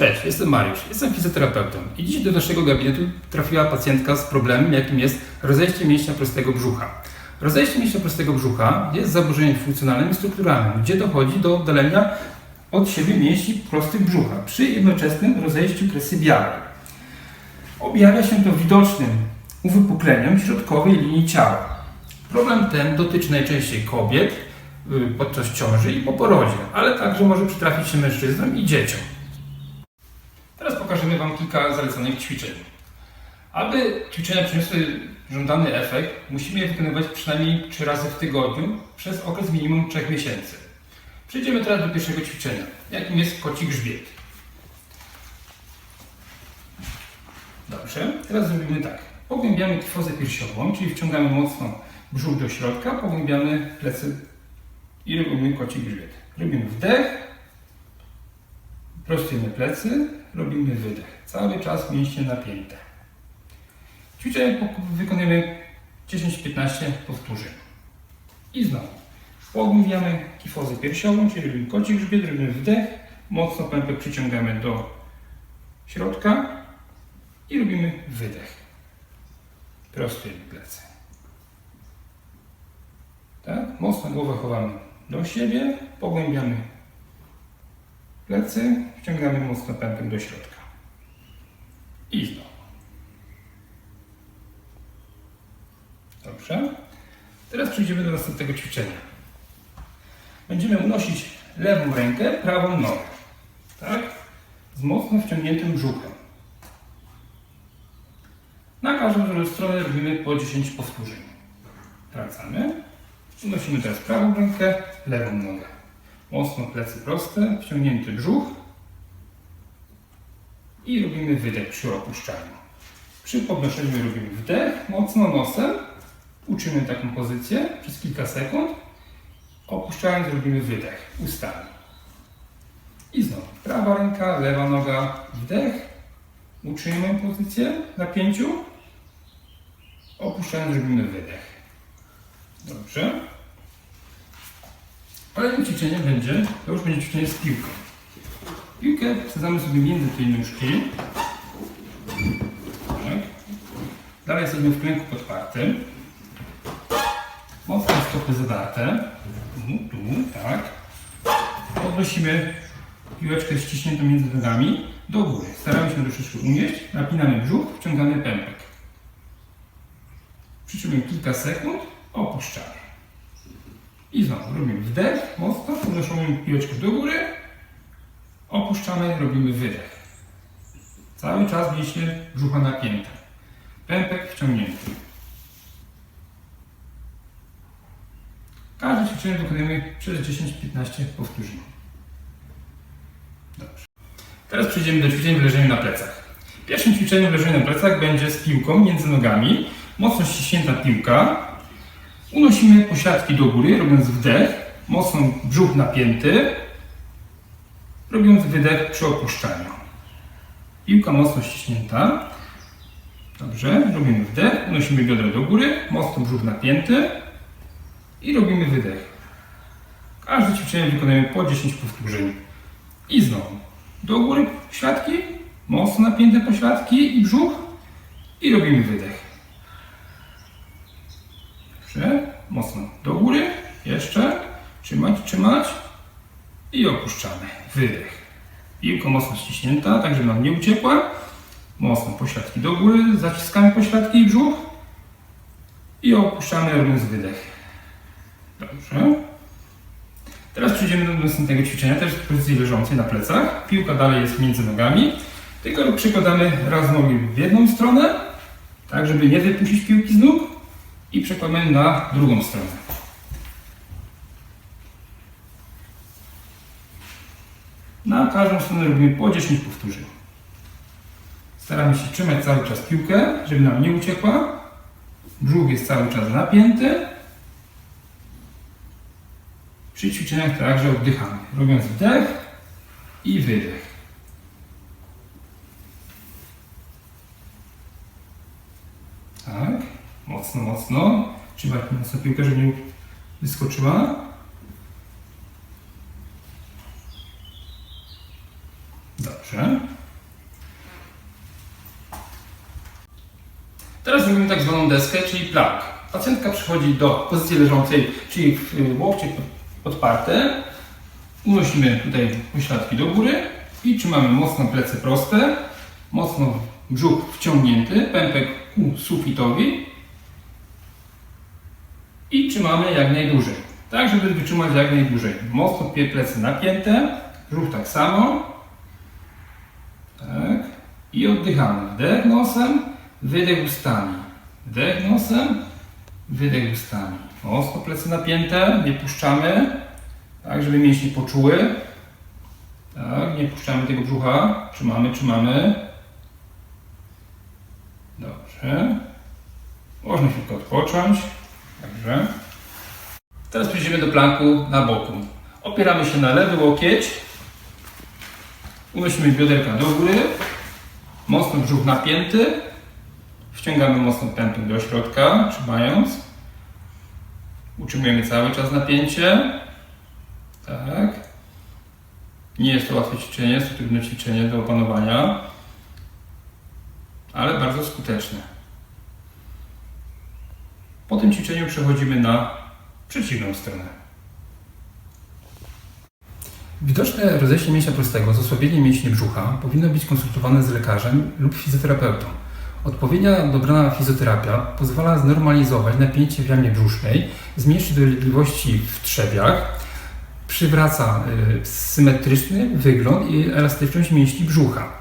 Cześć, jestem Mariusz, jestem fizjoterapeutą i dziś do naszego gabinetu trafiła pacjentka z problemem, jakim jest rozejście mięśnia prostego brzucha. Rozejście mięśnia prostego brzucha jest zaburzeniem funkcjonalnym i strukturalnym, gdzie dochodzi do oddalenia od siebie mięśni prostych brzucha przy jednoczesnym rozejściu kresy białej. Objawia się to widocznym uwypukleniem środkowej linii ciała. Problem ten dotyczy najczęściej kobiet y, podczas ciąży i po porodzie, ale także może przytrafić się mężczyznom i dzieciom. Pokażemy Wam kilka zalecanych ćwiczeń. Aby ćwiczenia przyniosły żądany efekt, musimy je wykonywać przynajmniej 3 razy w tygodniu przez okres minimum 3 miesięcy. Przejdziemy teraz do pierwszego ćwiczenia, jakim jest koci grzbiet. Dobrze, teraz zrobimy tak. Pogłębiamy kwozę piersiową, czyli wciągamy mocno brzuch do środka, pogłębiamy plecy i robimy koci grzbiet. Robimy wdech, prostujemy plecy, robimy wydech. Cały czas mięśnie napięte. Ćwiczenie wykonujemy 10-15 powtórzeń. I znowu. Pogłębiamy kifozę piersiową, czyli robimy koci grzbiet, robimy wdech, mocno pępek przyciągamy do środka i robimy wydech. Prostujemy plecy. Tak? Mocno głowę chowamy do siebie, pogłębiamy plecy, wciągamy mocno pępek do środka. I znowu. Dobrze. Teraz przejdziemy do następnego ćwiczenia. Będziemy unosić lewą rękę, prawą nogę. Tak? Z mocno wciągniętym brzuchem. Na każdą stronę robimy po 10 powtórzeń. Wracamy. Unosimy teraz prawą rękę, lewą nogę. Mocno plecy proste, wciągnięty brzuch. I robimy wydech przy opuszczaniu. Przy podnoszeniu robimy wdech, mocno nosem. Uczymy taką pozycję przez kilka sekund. Opuszczając robimy wydech ustami. I znowu prawa ręka, lewa noga, wdech. Uczymy pozycję na pięciu. Opuszczając robimy wydech. Dobrze. Kolejnym ćwiczeniem będzie, to już będzie ćwiczenie z piłką. Piłkę wsadzamy sobie między tej nóżki. Tak. Dalej jesteśmy w klęku podpartym. Mocno stopy zadarte. Tu, tu, tak. Podnosimy piłeczkę ściśniętą między nogami do góry. Staramy się troszeczkę unieść. Napinamy brzuch, wciągamy pępek. Przytrzymujemy kilka sekund, opuszczamy. I znowu robimy wdech, mocno, podnosimy piłeczkę do góry, opuszczamy, robimy wydech. Cały czas mięśnie brzucha napięte. Pępek wciągnięty. Każde ćwiczenie wykonujemy przez 10-15 powtórzeń. Dobrze. Teraz przejdziemy do ćwiczeń w leżeniu na plecach. Pierwszym ćwiczeniem w leżeniu na plecach będzie z piłką między nogami. Mocno ściśnięta piłka. Unosimy pośladki do góry, robiąc wdech, mocno brzuch napięty, robiąc wydech przy opuszczaniu. Piłka mocno ściśnięta. Dobrze, robimy wdech, unosimy biodra do góry, mocno brzuch napięty i robimy wydech. Każde ćwiczenie wykonujemy po 10 powtórzeń. I znowu do góry pośladki, mocno napięte pośladki i brzuch i robimy wydech. Dobrze, mocno do góry, jeszcze, trzymać, trzymać i opuszczamy. Wydech. Piłka mocno ściśnięta, tak żeby nam nie uciekła. Mocno pośladki do góry, zaciskamy pośladki i brzuch i opuszczamy robiąc wydech. Dobrze. Teraz przejdziemy do następnego ćwiczenia, też w pozycji leżącej na plecach. Piłka dalej jest między nogami, tylko przykładamy raz nogi w jedną stronę, tak żeby nie wypuścić piłki z nóg i przekładamy na drugą stronę. Na każdą stronę robimy po 10 powtórzeń. Staramy się trzymać cały czas piłkę, żeby nam nie uciekła. Brzuch jest cały czas napięty. Przy ćwiczeniach także oddychamy, robiąc wdech i wydech. Tak, mocno, mocno. Trzymać mocno piłkę, żeby nie wyskoczyła. Dobrze. Teraz robimy tak zwaną deskę, czyli plank. Pacjentka przychodzi do pozycji leżącej, czyli w y, łokcie podparte. Unosimy tutaj pośladki do góry i trzymamy mocno plecy proste, mocno brzuch wciągnięty, pępek ku sufitowi i trzymamy jak najdłużej. Tak, żeby wytrzymać jak najdłużej. Mocno plecy napięte, brzuch tak samo. Tak. I oddychamy. Wdech nosem, wydech ustami. Wdech nosem, wydech ustami. Mocno plecy napięte, nie puszczamy. Tak, żeby mięśnie poczuły. Tak, nie puszczamy tego brzucha. Trzymamy, trzymamy. Dobrze. Można chwilkę odpocząć. Dobrze. Teraz przejdziemy do planku na boku. Opieramy się na lewy łokieć. Unosimy bioderka do góry. Mocno brzuch napięty. Wciągamy mocno pępek do środka, trzymając. Utrzymujemy cały czas napięcie. Tak. Nie jest to łatwe ćwiczenie, jest to trudne ćwiczenie do opanowania, ale bardzo skuteczne. Po tym ćwiczeniu przechodzimy na przeciwną stronę. Widoczne rozejście mięśnia prostego z osłabieniem mięśni brzucha powinno być konsultowane z lekarzem lub fizjoterapeutą. Odpowiednia dobrana fizjoterapia pozwala znormalizować napięcie w jamie brzusznej, zmniejszyć dolegliwości w trzewiach, przywraca y, symetryczny wygląd i elastyczność mięśni brzucha.